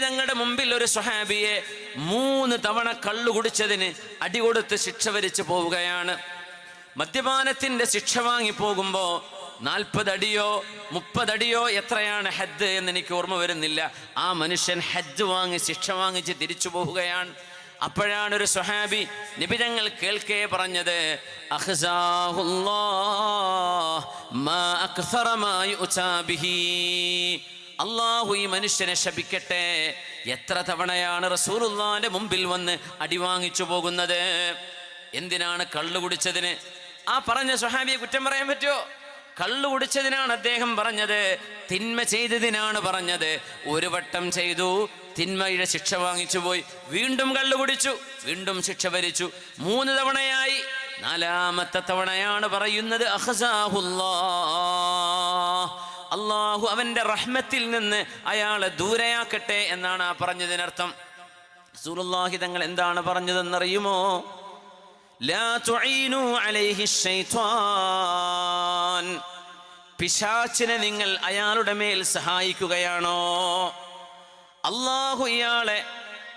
ഞങ്ങളുടെ മുമ്പിൽ ഒരു സ്വഹാബിയെ മൂന്ന് തവണ കള്ളു കുടിച്ചതിന് അടികൊടുത്ത് ശിക്ഷ വരിച്ചു പോവുകയാണ്. മദ്യപാനത്തിന്റെ ശിക്ഷ വാങ്ങി പോകുമ്പോ നാൽപ്പതടിയോ മുപ്പതടിയോ എത്രയാണ് ഹജ്ജ് എന്ന് എനിക്ക് ഓർമ്മ വരുന്നില്ല. ആ മനുഷ്യൻ ഹജ്ജ് വാങ്ങി ശിക്ഷ വാങ്ങിച്ച് തിരിച്ചു പോവുകയാണ്. അപ്പോഴാണ് ഒരു സ്വഹാബി നിബിതങ്ങൾ കേൾക്കേ പറഞ്ഞത് അഖ്സാഹുല്ലാഹ് മാ അക്സറ മാ യുഅ്താ ബിഹി. അള്ളാഹു ഈ മനുഷ്യനെ ശപിക്കട്ടെ. എത്ര തവണയാണ് റസൂലുള്ളാന്റെ മുമ്പിൽ വന്ന് അടിവാങ്ങിച്ചു പോകുന്നത്? എന്തിനാണ് കള്ളു കുടിച്ചതിന്? ആ പറഞ്ഞ സ്വഹാബിയെ കുറ്റം പറയാൻ പറ്റുമോ? കള്ളു കുടിച്ചതിനാണ് അദ്ദേഹം പറഞ്ഞത്. തിന്മ ചെയ്തതിനാണ് പറഞ്ഞത്. ഒരു വട്ടം ചെയ്തു. തിന്മയുടെ ശിക്ഷ വാങ്ങിച്ചു പോയി. വീണ്ടും കള്ളു കുടിച്ചു. വീണ്ടും ശിക്ഷ ഭരിച്ചു. മൂന്ന് തവണയായി. നാലാമത്തെ തവണയാണ് പറയുന്നത് അഹ്സാഹുല്ലാ. അള്ളാഹു അവന്റെ റഹ്മത്തിൽ നിന്ന് അയാളെ ദൂരെയാക്കട്ടെ എന്നാണ് ആ പറഞ്ഞതിനർത്ഥം. സൂറുല്ലാഹി തങ്ങൾ എന്താണ് പറഞ്ഞതെന്നറിയുമോ? പിശാച്ചിനെ നിങ്ങൾ അയാളുടെ മേൽ സഹായിക്കുകയാണോ? അള്ളാഹു ഇയാളെ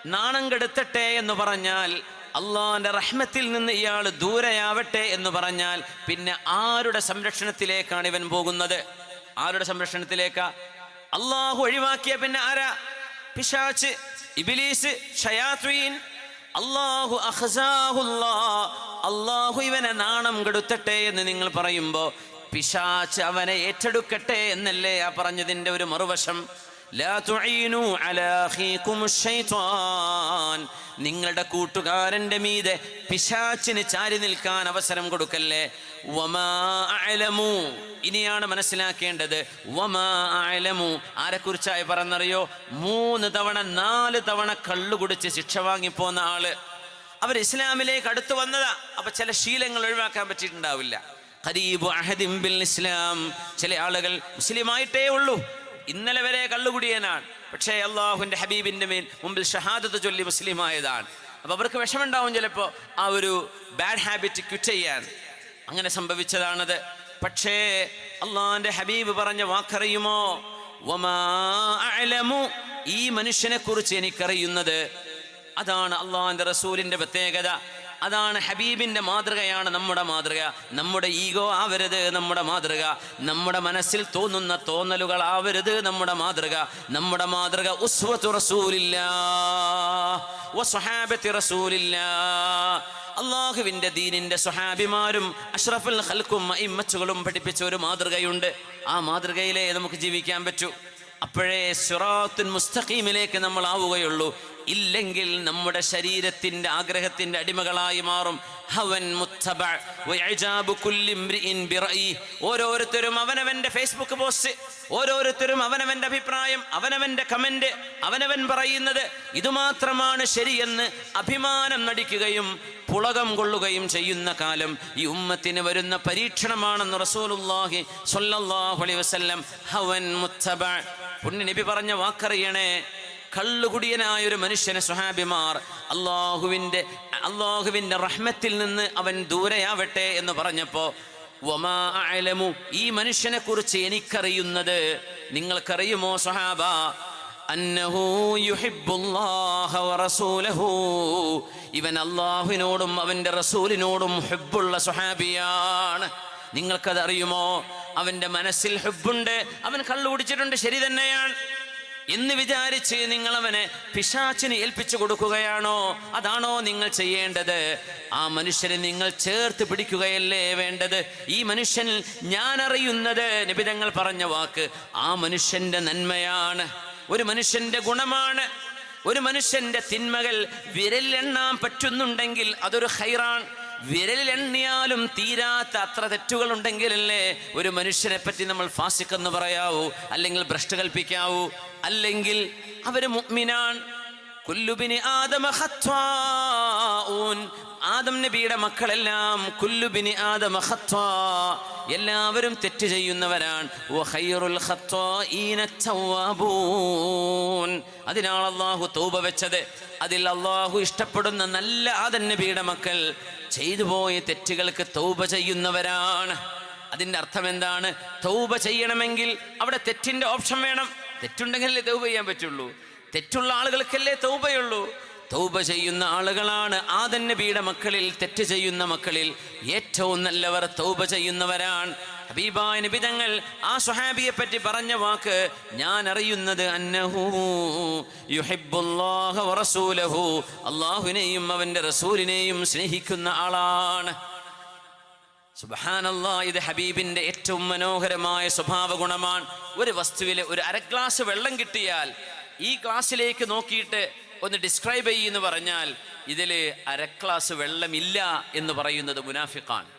നാണം കെടുത്തട്ടെ എന്ന് പറഞ്ഞാൽ അള്ളാഹിന്റെ റഹ്മത്തിൽ നിന്ന് ഇയാൾ ദൂരെയാവട്ടെ എന്ന് പറഞ്ഞാൽ പിന്നെ ആരുടെ സംരക്ഷണത്തിലേക്കാണ് ഇവൻ പോകുന്നത്? ആരുടെ സംരക്ഷണത്തിലേക്കാ? അള്ളാഹു ഒഴിവാക്കിയ പിന്നെ ആരാ? പിശാച്ച് ഇബിലീസ് അള്ളാഹു അള്ളാഹു ഇവനെ നാണം കെടുത്തട്ടെ എന്ന് നിങ്ങൾ പറയുമ്പോ പിശാച്ച് അവനെ ഏറ്റെടുക്കട്ടെ എന്നല്ലേ ആ പറഞ്ഞതിന്റെ ഒരു മറുവശം. നിങ്ങളുടെ കൂട്ടുകാരന്റെ മീതെ പിശാച്ചിന് ചാരി നിൽക്കാൻ അവസരം കൊടുക്കല്ലേ? വമാ അഅലമു. ഇനിയാണ് മനസ്സിലാക്കേണ്ടത്. വമാ അഅലമു. ആരെക്കുറിച്ചായി പറഞ്ഞറിയോ? മൂന്ന് തവണ നാല് തവണ കള്ളു കുടിച്ച് ശിക്ഷ വാങ്ങിപ്പോന്ന ആൾ. അവർ ഇസ്ലാമിലേക്ക് അടുത്ത് വന്നതാ. അപ്പൊ ചില ശീലങ്ങൾ ഒഴിവാക്കാൻ പറ്റിയിട്ടുണ്ടാവില്ല. ഖരീബു അഹദിം ബിൽ ഇസ്ലാം. ചില ആളുകൾ മുസ്ലിമായിട്ടേ ഉള്ളൂ. ഇന്നലെ വരെ കള്ളുകുടിയനാണ്. പക്ഷേ അള്ളാഹുവിന്റെ ഹബീബിന്റെ മേൽ മുമ്പിൽ ഷഹാദത്ത് ചൊല്ലി മുസ്ലിമായതാണ്. അപ്പൊ അവർക്ക് വിഷമുണ്ടാവും ചിലപ്പോ ആ ഒരു ബാഡ് ഹാബിറ്റ് ക്വിറ്റ് ചെയ്യാൻ. അങ്ങനെ സംഭവിച്ചതാണത്. പക്ഷേ അള്ളാഹിന്റെ ഹബീബ് പറഞ്ഞ വാക്കറിയുമോ? ഈ മനുഷ്യനെ കുറിച്ച് എനിക്കറിയുന്നത്. അതാണ് അള്ളാഹിന്റെ റസൂലിന്റെ പ്രത്യേകത. അതാണ് ഹബീബിന്റെ മാതൃകയാണ് നമ്മുടെ മാതൃക. നമ്മുടെ ഈഗോ ആവരുത് നമ്മുടെ മാതൃക. നമ്മുടെ മനസ്സിൽ തോന്നുന്ന തോന്നലുകൾ ആവരുത് നമ്മുടെ മാതൃക. നമ്മുടെ മാതൃക ഉസ്വത്തു റസൂലില്ല റസൂലില്ല അള്ളാഹുവിന്റെ ദീനിന്റെ സുഹാബിമാരും അഷ്റഫുൽ ഹൽക്കും ഇമ്മച്ചുകളും പഠിപ്പിച്ച ഒരു മാതൃകയുണ്ട്. ആ മാതൃകയിലേ നമുക്ക് ജീവിക്കാൻ പറ്റൂ. അപ്പോഴേ സുറാത്തുൻ മുസ്തഖീമിലേക്ക് നമ്മൾ ആവുകയുള്ളൂ. ഇല്ലെങ്കിൽ നമ്മുടെ ശരീരത്തിന്റെ ആഗ്രഹത്തിന്റെ അടിമകളായി മാറും. ഹവൻ ഓരോരുത്തരും അവനവന്റെ ഫേസ്ബുക്ക് പോസ്റ്റ് ഓരോരുത്തരും അവനവന്റെ അഭിപ്രായം അവനവന്റെ കമന്റ് അവനവൻ പറയുന്നത് ഇതുമാത്രമാണ് ശരിയെന്ന് അഭിമാനം നടിക്കുകയും പുളകം കൊള്ളുകയും ചെയ്യുന്ന കാലം ഈ ഉമ്മത്തിന് വരുന്ന പരീക്ഷണമാണെന്ന് സ്വല്ലല്ലാഹു അലൈഹി വസല്ലം ഹവൻ മുത്തബ. പുണ്യ നബി പറഞ്ഞ വാക്കറിയണേ കള്ളുകുടിയനായ ഒരു മനുഷ്യനെ സ്വഹാബിമാർ അള്ളാഹുവിന്റെ അള്ളാഹുവിന്റെ റഹ്മത്തിൽ നിന്ന് അവൻ ദൂരെയാവട്ടെ എന്ന് പറഞ്ഞപ്പോൾ വമാ ഈ മനുഷ്യനെ കുറിച്ച് എനിക്കറിയുന്നത് നിങ്ങൾക്കറിയുമോ വറസൂലഹു ഇവൻ അള്ളാഹുവിനോടും അവന്റെ റസൂലിനോടും ഹെബുള്ള സുഹാബിയാണ് നിങ്ങൾക്കത് അറിയുമോ അവന്റെ മനസ്സിൽ ഹെബുണ്ട് അവൻ കള്ളു കുടിച്ചിട്ടുണ്ട് ശരി തന്നെയാണ്. എന്ന് വിചാരിച്ച് നിങ്ങൾ അവനെ പിശാച്ചിന് ഏൽപ്പിച്ചു കൊടുക്കുകയാണോ? അതാണോ നിങ്ങൾ ചെയ്യേണ്ടത്? ആ മനുഷ്യനെ നിങ്ങൾ ചേർത്ത് പിടിക്കുകയല്ലേ വേണ്ടത്? ഈ മനുഷ്യൻ ഞാൻ അറിയുന്നത് നിബിതങ്ങൾ പറഞ്ഞ വാക്ക് ആ മനുഷ്യന്റെ നന്മയാണ്. ഒരു മനുഷ്യന്റെ ഗുണമാണ്. ഒരു മനുഷ്യന്റെ തിന്മകൾ വിരലെണ്ണാൻ പറ്റുന്നുണ്ടെങ്കിൽ അതൊരു ഹൈറാൻ വിരലിൽ എണ്ണിയാലും തീരാത്ത അത്ര തെറ്റുകൾ ഉണ്ടെങ്കിലല്ലേ ഒരു മനുഷ്യനെ പറ്റി നമ്മൾ ഫാസിക് എന്ന് പറയാവൂ അല്ലെങ്കിൽ ഭ്രഷ്ട് കൽപ്പിക്കാവൂ അല്ലെങ്കിൽ അവർ കുല്ലുബിനി ആദമ ആദം നബിയുടെ മക്കളെല്ലാം കുല്ലുബിനി ഖത്വാ എല്ലാവരും തെറ്റ് ചെയ്യുന്നവരാണ്. അതിനാണ് അള്ളാഹു തൗബ വെച്ചത്. അതിൽ അള്ളാഹു ഇഷ്ടപ്പെടുന്ന നല്ല ആദൻ നബിയുടെ മക്കൾ ചെയ്തു പോയ തെറ്റുകൾക്ക് തൗബ ചെയ്യുന്നവരാണ്. അതിന്റെ അർത്ഥം എന്താണ്? തൗബ ചെയ്യണമെങ്കിൽ അവിടെ തെറ്റിന്റെ ഓപ്ഷൻ വേണം. തെറ്റുണ്ടെങ്കിലേ തൗബ ചെയ്യാൻ പറ്റുള്ളൂ. തെറ്റുള്ള ആളുകൾക്കല്ലേ തൗബയുള്ളൂ. തൗബ ചെയ്യുന്ന ആളുകളാണ് ആദൻ നബിയുടെ മക്കളിൽ തെറ്റ് ചെയ്യുന്ന മക്കളിൽ. ഏറ്റവും നല്ലവർ തൗബ ചെയ്യുന്നവരാണ്. ഹബീബായ നബി തങ്ങൾ ആ സുഹാബിയെ പറ്റി പറഞ്ഞ വാക്ക് ഞാൻ അറിയുന്നത് അള്ളാഹുവിനെയും അവന്റെ റസൂലിനെയും സ്നേഹിക്കുന്ന ആളാണ്. സുബഹാനല്ലാ ഇത് ഹബീബിന്റെ ഏറ്റവും മനോഹരമായ സ്വഭാവ ഗുണമാണ്. ഒരു വസ്തുവിലെ ഒരു അര ഗ്ലാസ് വെള്ളം കിട്ടിയാൽ ഈ ഗ്ലാസ്സിലേക്ക് നോക്കിയിട്ട് ഒന്ന് ഡിസ്ക്രൈബ് ചെയ്യുമെന്ന് പറഞ്ഞാൽ ഇതിൽ അര ഗ്ലാസ് വെള്ളമില്ല എന്ന് പറയുന്നത് മുനാഫിഖാണ്.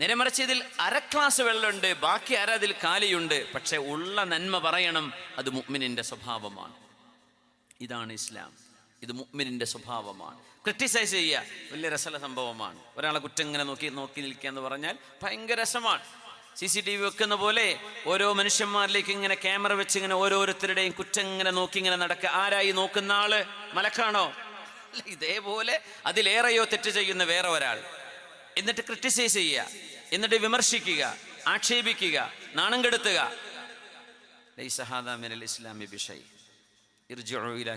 നേരെ മറിച്ച് ഇതിൽ അര ക്ലാസ് വെള്ളമുണ്ട് ബാക്കി അര അതിൽ കാലിയുണ്ട്. പക്ഷെ ഉള്ള നന്മ പറയണം അത് മുഅ്മിനിന്റെ സ്വഭാവമാണ്. ഇതാണ് ഇസ്ലാം. ഇത് മുഅ്മിനിന്റെ സ്വഭാവമാണ്. ക്രിട്ടിസൈസ് ചെയ്യുക വലിയ രസമുള്ള സംഭവമാണ്. ഒരാളെ കുറ്റം ഇങ്ങനെ നോക്കി നോക്കി നിൽക്കുക എന്ന് പറഞ്ഞാൽ ഭയങ്കര രസമാണ്. സി സി ടി വി വെക്കുന്ന പോലെ ഓരോ മനുഷ്യന്മാരിലേക്ക് ഇങ്ങനെ ക്യാമറ വെച്ച് ഇങ്ങനെ ഓരോരുത്തരുടെയും കുറ്റം ഇങ്ങനെ നോക്കി ഇങ്ങനെ നടക്കുക. ആരായി നോക്കുന്ന ആൾ? മലക്കാണോ? ഇതേപോലെ അതിലേറെയോ തെറ്റ് ചെയ്യുന്ന വേറെ ഒരാൾ. എന്നിട്ട് ക്രിട്ടിസൈസ് ചെയ്യുക. എന്നിട്ട് വിമർശിക്കുക. ആക്ഷേപിക്കുക. നാണം കെടുത്തുക.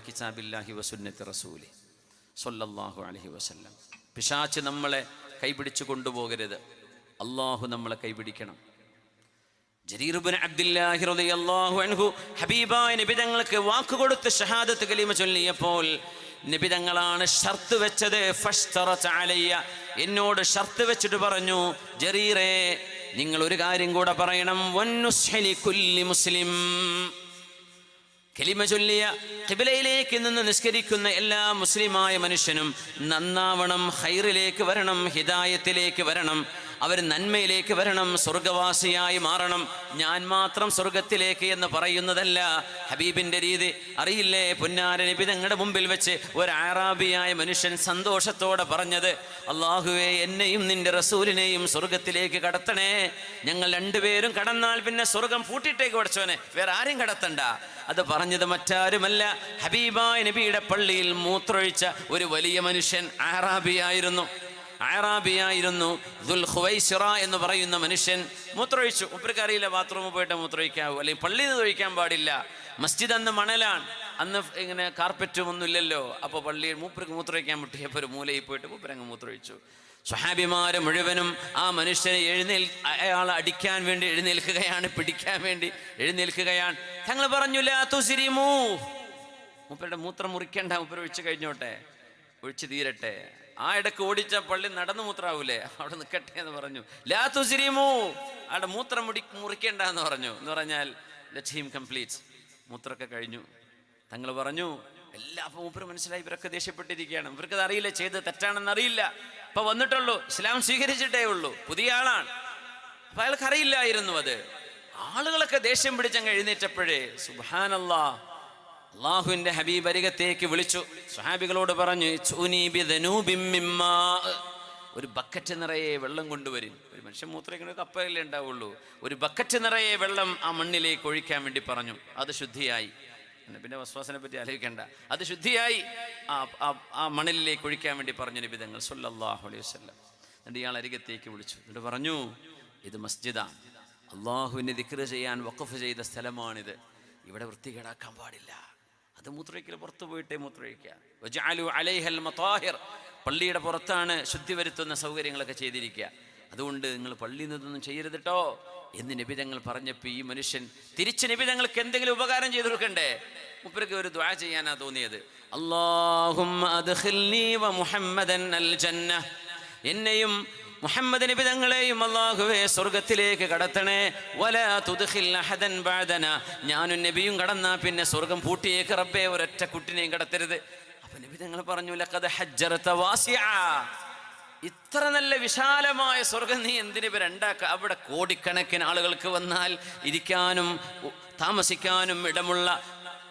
കിതാബില്ലാഹി വസുന്നത്തി റസൂലി. പിശാച്ച് നമ്മളെ കൈപിടിച്ചു കൊണ്ടുപോകരുത്. അള്ളാഹു നമ്മളെ കൈപിടിക്കണം. ഹബീബായ നബി തങ്ങൾക്ക് വാക്ക് കൊടുത്ത് ഷഹാദത്ത് കലിമ ചൊല്ലിയപ്പോൾ നബി തങ്ങളാണ് ഷർത്ത് വെച്ചത് എന്നോട് ഷർത്ത് വെച്ചിട്ട് പറഞ്ഞു ജറീറേ നിങ്ങൾ ഒരു കാര്യം കൂടെ പറയണം കുല്ലി മുസ്ലിം. കലിമ ചൊല്ലിയ കിബിലയിലേക്ക് നിന്ന് നിസ്കരിക്കുന്ന എല്ലാ മുസ്ലിമായ മനുഷ്യനും നന്നാവണം ഹൈറിലേക്ക് വരണം ഹിദായത്തിലേക്ക് വരണം. അവർ നന്മയിലേക്ക് വരണം സ്വർഗവാസിയായി മാറണം. ഞാൻ മാത്രം സ്വർഗത്തിലേക്ക് എന്ന് പറയുന്നതല്ല. ഹബീബിന്റെ രീതി അറിയില്ലേ? പുന്നാര നബി തങ്ങളുടെ മുമ്പിൽ വെച്ച് ഒരു ആറാബിയായ മനുഷ്യൻ സന്തോഷത്തോടെ പറഞ്ഞത് അള്ളാഹുവെ എന്നെയും നിന്റെ റസൂലിനെയും സ്വർഗത്തിലേക്ക് കടത്തണേ. ഞങ്ങൾ രണ്ടുപേരും കടന്നാൽ പിന്നെ സ്വർഗം പൂട്ടിട്ടേക്ക് പഠിച്ചോനെ വേറെ ആരും കടത്തണ്ട. അത് പറഞ്ഞത് മറ്റാരുമല്ല. ഹബീബായ നബിയുടെ പള്ളിയിൽ മൂത്രൊഴിച്ച ഒരു വലിയ മനുഷ്യൻ ആറാബിയായിരുന്നു. ആറാബിയായിരുന്നു ദുൽ ഖുവൈസിറ എന്ന് പറയുന്ന മനുഷ്യൻ. മൂത്രമൊഴിച്ചു. മൂപ്പർക്ക് അറിയില്ല ബാത്റൂമിൽ പോയിട്ട് മൂത്രമൊഴിക്കാവൂ. അല്ലെങ്കിൽ പള്ളിയിൽ നിന്ന് ഒഴിക്കാൻ പാടില്ല. മസ്ജിദ് അന്ന് മണലാണ്. അന്ന് ഇങ്ങനെ കാർപ്പറ്റും ഒന്നും ഇല്ലല്ലോ അപ്പോൾ പള്ളിയിൽ മൂപ്പർക്ക് മൂത്രമൊഴിക്കാൻ മുട്ടിയപ്പോൾ ഒരു മൂലയിൽ പോയിട്ട് മൂപ്പരങ്ങ് മൂത്രമൊഴിച്ചു. സ്വഹാബിമാരെ മുഴുവനും ആ മനുഷ്യനെ എഴുന്നേൽ അയാൾ അടിക്കാൻ വേണ്ടി എഴുന്നേൽക്കുകയാണ് പിടിക്കാൻ വേണ്ടി എഴുന്നേൽക്കുകയാണ്. തങ്ങൾ പറഞ്ഞു ലാ തുസിരിമൂ. മൂപ്പരുടെ മൂത്രം മുറിക്കണ്ട. മൂപ്പര ഒഴിച്ചു കഴിഞ്ഞോട്ടെ? ഒഴിച്ചു തീരട്ടെ? ആ ഇടയ്ക്ക് ഓടിച്ച പള്ളി നടന്നു മൂത്രാവൂലേ? അവിടെ നിൽക്കട്ടെ എന്ന് പറഞ്ഞു. ലാ തുസിരിമൂ. അവിടെ മൂത്രം മുടി മുറിക്കേണ്ട എന്ന് പറഞ്ഞു. എന്ന് പറഞ്ഞാൽ ലക്ഷ്യം കംപ്ലീറ്റ് മൂത്രമൊക്കെ കഴിഞ്ഞു. തങ്ങൾ പറഞ്ഞു എല്ലാ അപ്പം മൂപ്പര് മനസ്സിലായി. ഇവരൊക്കെ ദേഷ്യപ്പെട്ടിരിക്കുകയാണ്. ഇവർക്കത് അറിയില്ല. ചെയ്ത് തെറ്റാണെന്ന് അറിയില്ല. ഇപ്പൊ വന്നിട്ടുള്ളൂ. ഇസ്ലാം സ്വീകരിച്ചിട്ടേ ഉള്ളൂ. പുതിയ ആളാണ്. അപ്പൊ അയാൾക്ക് അറിയില്ലായിരുന്നു അത്. ആളുകളൊക്കെ ദേഷ്യം പിടിച്ചങ്ങ് എഴുന്നേറ്റപ്പോഴേ സുബാനല്ലാ അള്ളാഹുവിന്റെ ഹബീബ് അരികത്തേക്ക് വിളിച്ചു. സുഹാബികളോട് പറഞ്ഞു. ഒരു ബക്കറ്റ് നിറയെ വെള്ളം കൊണ്ടുവരും ഒരു മനുഷ്യൻ മൂത്രയ്ക്കുന്ന കപ്പലല്ലേ ഉണ്ടാവുള്ളൂ. ഒരു ബക്കറ്റ് നിറയെ വെള്ളം ആ മണ്ണിലേക്ക് ഒഴിക്കാൻ വേണ്ടി പറഞ്ഞു. അത് ശുദ്ധിയായി. പിന്നെ വസ്വാസിനെ പറ്റി ആലോചിക്കേണ്ട. അത് ശുദ്ധിയായി. ആ ആ- മണലിലേക്ക് ഒഴിക്കാൻ വേണ്ടി പറഞ്ഞു നിബിതങ്ങൾ സുല്ലാഹു അലൈഹി വസല്ലം. എന്നിട്ട് ഇയാൾ അരികത്തേക്ക് വിളിച്ചു. എന്നിട്ട് പറഞ്ഞു ഇത് മസ്ജിദാണ്. അള്ളാഹുവിനെ ദിക്ര ചെയ്യാൻ വഖഫ് ചെയ്ത സ്ഥലമാണിത്. ഇവിടെ വൃത്തികേടാക്കാൻ പാടില്ല. അത് മൂത്രയ്ക്കൽ പുറത്തു പോയിട്ടേ മതാഹിർ. പള്ളിയുടെ പുറത്താണ് ശുദ്ധി വരുത്തുന്ന സൗകര്യങ്ങളൊക്കെ ചെയ്തിരിക്കുക അതുകൊണ്ട് നിങ്ങൾ പള്ളിയിൽ നിന്നൊന്നും ചെയ്യരുത് കേട്ടോ എന്ന് നിബിതങ്ങൾ പറഞ്ഞപ്പോൾ ഈ മനുഷ്യൻ തിരിച്ച് നിബിതങ്ങൾക്ക് എന്തെങ്കിലും ഉപകാരം ചെയ്തു കൊടുക്കണ്ടേ? മുപ്പർക്ക് ഒരു ദ്വാ ചെയ്യാനാ തോന്നിയത്. ജന്ന. എന്നെയും മുഹമ്മദ് നബി തങ്ങളെയും അള്ളാഹുവെ സ്വർഗത്തിലേക്ക് കടത്തണേ. വല അഹദൻ ബാദന ഞാനും നബിയും കടന്നാ പിന്നെ സ്വർഗം പൂട്ടിയേക്ക് റബ്ബേ ഒരൊറ്റ കുട്ടിനെയും കടത്തരുത്. അപ്പൊ നബി തങ്ങൾ പറഞ്ഞു ലക്കത് ഹജ്ജറത വാസിയ ഇത്ര നല്ല വിശാലമായ സ്വർഗം നീ എന്തിനു രണ്ടാക്ക? അവിടെ കോടിക്കണക്കിന് ആളുകൾക്ക് വന്നാൽ ഇരിക്കാനും താമസിക്കാനും ഇടമുള്ള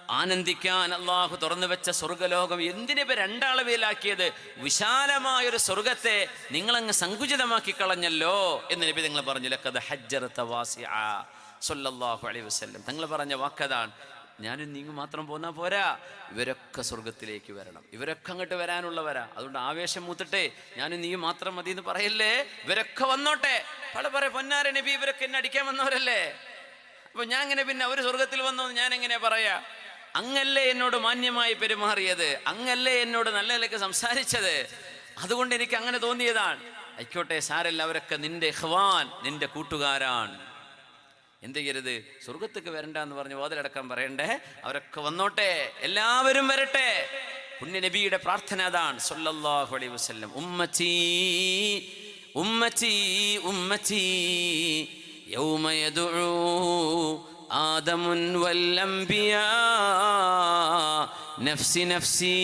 ആനന്ദിക്കാൻ അള്ളാഹു തുറന്നു വെച്ച സ്വർഗലോകം എന്തിനിപ്പ രണ്ടളവിലാക്കിയത് വിശാലമായൊരു സ്വർഗത്തെ നിങ്ങളങ്ങ് സങ്കുചിതമാക്കി കളഞ്ഞല്ലോ എന്ന് നബി നിങ്ങൾ പറഞ്ഞു ലക്കത് ഹജ്ജറത്ത വാസിഅ സല്ലല്ലാഹു അലൈഹി വസല്ലം. തങ്ങൾ പറഞ്ഞ വാക്കതാണ് ഞാനും നീങ്ങി മാത്രം പോന്നാ പോരാ. ഇവരൊക്കെ സ്വർഗത്തിലേക്ക് വരണം. ഇവരൊക്കെ അങ്ങോട്ട് വരാനുള്ളവരാ. അതുകൊണ്ട് ആവേശം മൂത്തിട്ടെ ഞാനും നീ മാത്രം മതി എന്ന് പറയല്ലേ? ഇവരൊക്കെ വന്നോട്ടെ. പല പറ പൊന്നാര നബി ഇവരൊക്കെ എന്നെ അടിക്കാൻ വന്നവരല്ലേ? അപ്പൊ ഞാൻ ഇങ്ങനെ പിന്നെ അവർ സ്വർഗത്തിൽ വന്നു ഞാൻ എങ്ങനെയാ പറയാ? അങ്ങല്ലേ എന്നോട് മാന്യമായി പെരുമാറിയത്? അങ്ങല്ലേ എന്നോട് നല്ല നിലയ്ക്ക് സംസാരിച്ചത്? അതുകൊണ്ട് എനിക്ക് അങ്ങനെ തോന്നിയതാണ്. ആയിക്കോട്ടെ സാരല്ല അവരൊക്കെ നിന്റെ ഹ്വാൻ നിന്റെ കൂട്ടുകാരാണ്. എന്ത് ചെയ്യരുത്? സ്വർഗത്തേക്ക് വരണ്ട എന്ന് പറഞ്ഞ് വാതിലടക്കം പറയണ്ടേ? അവരൊക്കെ വന്നോട്ടെ. എല്ലാവരും വരട്ടെ. പുണ്യ നബിയുടെ പ്രാർത്ഥന അതാണ്. സൊല്ലാഹു അലൈഹി വസല്ലം. ഉമ്മച്ചീ ഉമ്മച്ചീ ഉമ്മച്ചീ യൗമ യദ്ഉ ആദമുൻ വല്ലംബിയാ നഫ്സി നഫ്സി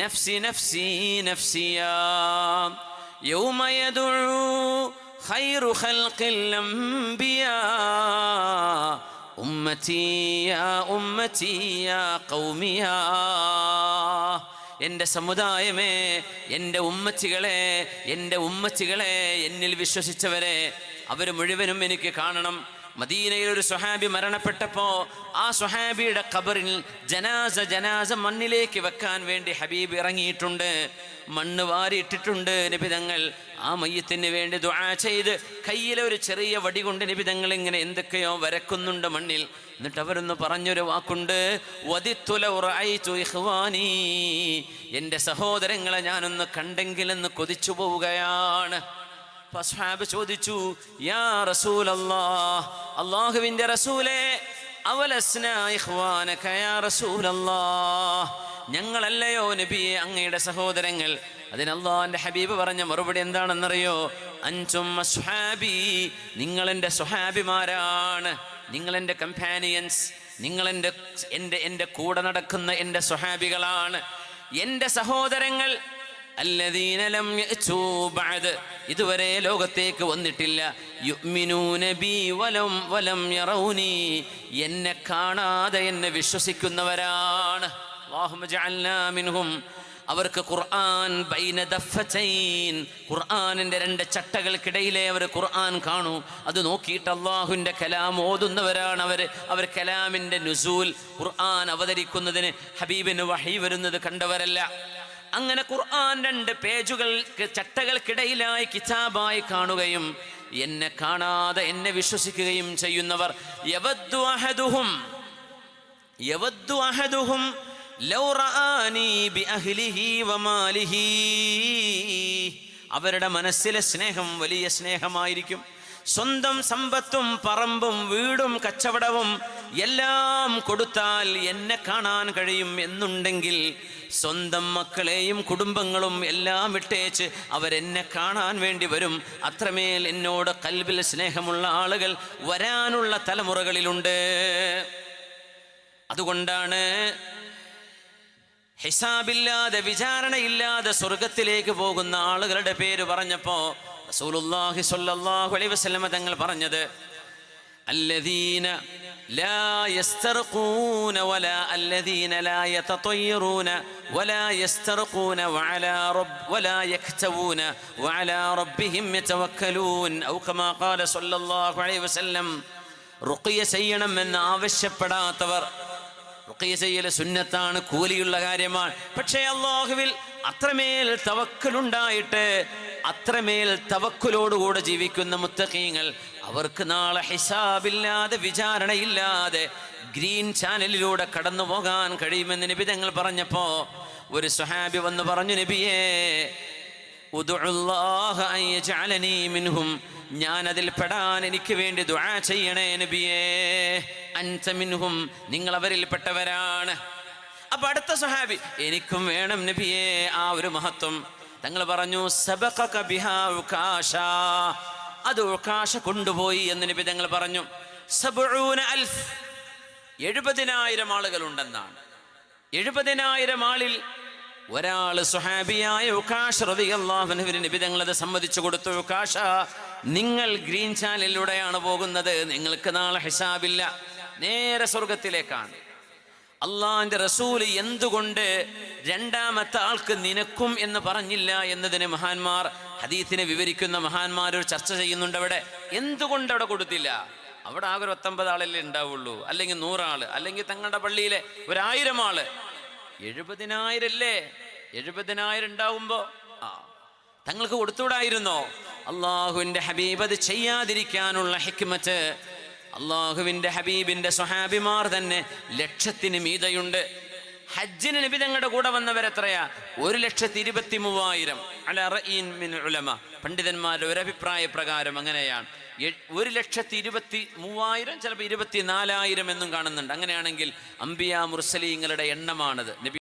നഫ്സി നഫ്സി നഫ്സിയാ യൗമ യദ്ഉ خير خلق الأنبياء ഉമ്മത്തി യാ ഉമ്മത്തി യാ കൗമിയാ എൻ്റെ സമുദായമേ എൻ്റെ ഉമ്മച്ചികളെ എൻ്റെ ഉമ്മച്ചികളെ എന്നിൽ വിശ്വസിച്ചവരെ അവർ മുഴുവനും എനിക്ക് കാണണം മദീനയിൽ ഒരു സുഹാബി മരണപ്പെട്ടപ്പോ ആ സുഹാബിയുടെ ഖബറിൽ ജനാസ ജനാസ മണ്ണിലേക്ക് വെക്കാൻ വേണ്ടി ഹബീബ് ഇറങ്ങിയിട്ടുണ്ട്. മണ്ണ് വാരിയിട്ടിട്ടുണ്ട് നിബിതങ്ങൾ. ആ മയ്യത്തിന് വേണ്ടി ദുആ ചെയ്ത് കയ്യിലെ ഒരു ചെറിയ വടി കൊണ്ട് നിബിതങ്ങൾ ഇങ്ങനെ എന്തൊക്കെയോ വരക്കുന്നുണ്ട് മണ്ണിൽ. എന്നിട്ട് അവരൊന്ന് പറഞ്ഞൊരു വാക്കുണ്ട്. എന്റെ സഹോദരങ്ങളെ ഞാനൊന്ന് കണ്ടെങ്കിലെന്ന് കൊതിച്ചു പോവുകയാണ്. അസ്ഹാബ് ചോദിച്ചു യാ റസൂലല്ലാ അള്ളാഹുവിന്റെ റസൂലേ ഞങ്ങളല്ലയോ നബിയെ അങ്ങയുടെ സഹോദരങ്ങൾ. അതിന് അള്ളാഹിന്റെ ഹബീബ് പറഞ്ഞ മറുപടി എന്താണെന്നറിയോ? അഞ്ചും എന്റെ സ്വഹാബിമാരാണ്. നിങ്ങൾ എന്റെ കമ്പാനിയൻസ് നിങ്ങൾ എന്റെ എന്റെ എന്റെ കൂടെ നടക്കുന്ന എന്റെ സുഹാബികളാണ് എന്റെ സഹോദരങ്ങൾ അല്ലദീന ലം യഅ്തു ബഅദ്. ഇതുവരെ ലോകത്തേക്ക് വന്നിട്ടില്ല. യുഅ്മിനൂന ബി വലം വലം യറൗനി. എന്നെ കാണാതെ എന്നെ വിശ്വസിക്കുന്നവരാണ്. മിൻഹും. അവർക്ക് ഖുർആൻ ബൈന ദഫ്ഫതൈൻ. ഖുർആനിന്റെ രണ്ട് ചട്ടകൾക്കിടയിലെ അവർ ഖുർആൻ കാണൂ. അത് നോക്കിയിട്ട് അള്ളാഹുവിന്റെ കലാം ഓതുന്നവരാണ് അവർ അവർ കലാമിന്റെ നുസൂൽ ഖുർആൻ അവതരിക്കുന്നതിന് ഹബീബിന് വഹി വരുന്നത് കണ്ടവരല്ല. അങ്ങനെ ഖുർആൻ രണ്ട് പേജുകൾ ചട്ടകൾക്കിടയിലായി കിതാബായി കാണുകയും എന്നെ കാണാതെ എന്നെ വിശ്വസിക്കുകയും ചെയ്യുന്നവർ അവരുടെ മനസ്സിലെ സ്നേഹം വലിയ സ്നേഹമായിരിക്കും. സ്വന്തം സമ്പത്തും പറമ്പും വീടും കച്ചവടവും എല്ലാം കൊടുത്താൽ എന്നെ കാണാൻ കഴിയും എന്നുണ്ടെങ്കിൽ സ്വന്തം മക്കളെയും കുടുംബങ്ങളും എല്ലാം വിട്ടേച്ച് അവരെന്നെ കാണാൻ വേണ്ടി വരും. അത്രമേൽ എന്നോട് കൽബിൽ സ്നേഹമുള്ള ആളുകൾ വരാനുള്ള തലമുറകളിലുണ്ട്. അതുകൊണ്ടാണ് ഹിസാബില്ലാതെ വിചാരണയില്ലാതെ സ്വർഗത്തിലേക്ക് പോകുന്ന ആളുകളുടെ പേര് പറഞ്ഞപ്പോ റസൂലുള്ളാഹി സ്വല്ലല്ലാഹു അലൈഹി വസല്ലം തങ്ങൾ പറഞ്ഞു അല്ലദീന ലാ യസ്തർഖൂന വലാ അല്ലദീന ലാ യതത്തയ്യറൂന വലാ യസ്തർഖൂന വഅലാ റബ്ബ് വലാ യക്തവൂന വഅലാ റബ്ബിഹിം യതവക്കലൂൻ. ഔ കമാ ഖാല സ്വല്ലല്ലാഹു അലൈഹി വസല്ലം റുഖിയ ചെയ്യണം എന്ന് ആവശ്യപ്പെടാത്തവർ റുഖിയ ചെയ്യൽ സുന്നത്താണ് കൂലിയുള്ള കാര്യമാണ്. പക്ഷേ അല്ലാഹുവിൽ അത്രമേൽ തവക്കലുണ്ടായിട്ട് അത്രമേൽ തവക്കുലോടുകൂടെ ജീവിക്കുന്ന മുത്തഖീങ്ങൾ അവർക്ക് നാളെ ഹിസാബില്ലാതെ വിചാരണയില്ലാതെ ഗ്രീൻ ചാനലിലൂടെ കടന്നു പോകാൻ കഴിയുമെന്ന് നബി തങ്ങൾ പറഞ്ഞപ്പോ ഒരു സുഹാബി വന്ന് പറഞ്ഞു നബിയേ മിൻഹും ഞാൻ അതിൽ പെടാൻ എനിക്ക് വേണ്ടി ദുആ ചെയ്യണേ നബിയേ അൻത മിൻഹും നിങ്ങൾ അവരിൽ പെട്ടവരാണ്. അപ്പൊ അടുത്ത സഹാബി എനിക്കും വേണം നബിയേ ആ ഒരു മഹത്വം. തങ്ങൾ പറഞ്ഞു സബഖക ബിഹാ അത് ഉകാശ കൊണ്ടുപോയി എന്ന് നബി തങ്ങൾ പറഞ്ഞു സബ്ഊന അൽഫ്. എഴുപതിനായിരം ആളുകളുണ്ടെന്നാണ്. എഴുപതിനായിരം ആളിൽ ഒരാൾ സുഹാബിയായ ഉക്കാഷ് റളിയല്ലാഹുവിന് നബി തങ്ങളത് സമ്മതിച്ചു കൊടുത്തു. ഉകാഷ നിങ്ങൾ ഗ്രീൻ ചാനലിലൂടെയാണ് പോകുന്നത്. നിങ്ങൾക്ക് നാളെ ഹിസാബില്ല. നേരെ സ്വർഗത്തിലേക്കാണ് അള്ളാന്റെ റസൂൽ എന്തുകൊണ്ട് രണ്ടാമത്തെ ആൾക്ക് നിനക്കും എന്ന് പറഞ്ഞില്ല എന്നതിന് മഹാന്മാർ ഹദീത്തിനെ വിവരിക്കുന്ന മഹാന്മാർ ചർച്ച ചെയ്യുന്നുണ്ട് അവിടെ. എന്തുകൊണ്ട് അവിടെ കൊടുത്തില്ല? അവിടെ ആകെ ഒരു പത്തൊമ്പത് ആളല്ലേ ഉണ്ടാവുള്ളൂ. അല്ലെങ്കിൽ നൂറാൾ. അല്ലെങ്കിൽ തങ്ങളുടെ പള്ളിയിലെ ഒരായിരം ആൾ. എഴുപതിനായിരം അല്ലേ? എഴുപതിനായിരം ഉണ്ടാവുമ്പോ ആ തങ്ങൾക്ക് കൊടുത്തുകൂടായിരുന്നോ? അള്ളാഹുവിന്റെ ഹബീബ് അത് ചെയ്യാതിരിക്കാനുള്ള ഹിക്മത്ത് അള്ളാഹുവിന്റെ ഹബീബിന്റെ സ്വഹാബിമാർ തന്നെ ലക്ഷത്തിന് മീതയുണ്ട്. ഹജ്ജിന് നബി തങ്ങളുടെ കൂടെ വന്നവരെത്രയാ ഒരു ലക്ഷത്തി ഇരുപത്തി മൂവായിരം. പണ്ഡിതന്മാരുടെ ഒരഭിപ്രായ പ്രകാരം അങ്ങനെയാണ്. ഒരു ലക്ഷത്തി ഇരുപത്തി മൂവായിരം ചിലപ്പോൾ ഇരുപത്തി നാലായിരം എന്നും കാണുന്നുണ്ട്. അങ്ങനെയാണെങ്കിൽ അംബിയ മുർസലീങ്ങളുടെ എണ്ണമാണത്. നബി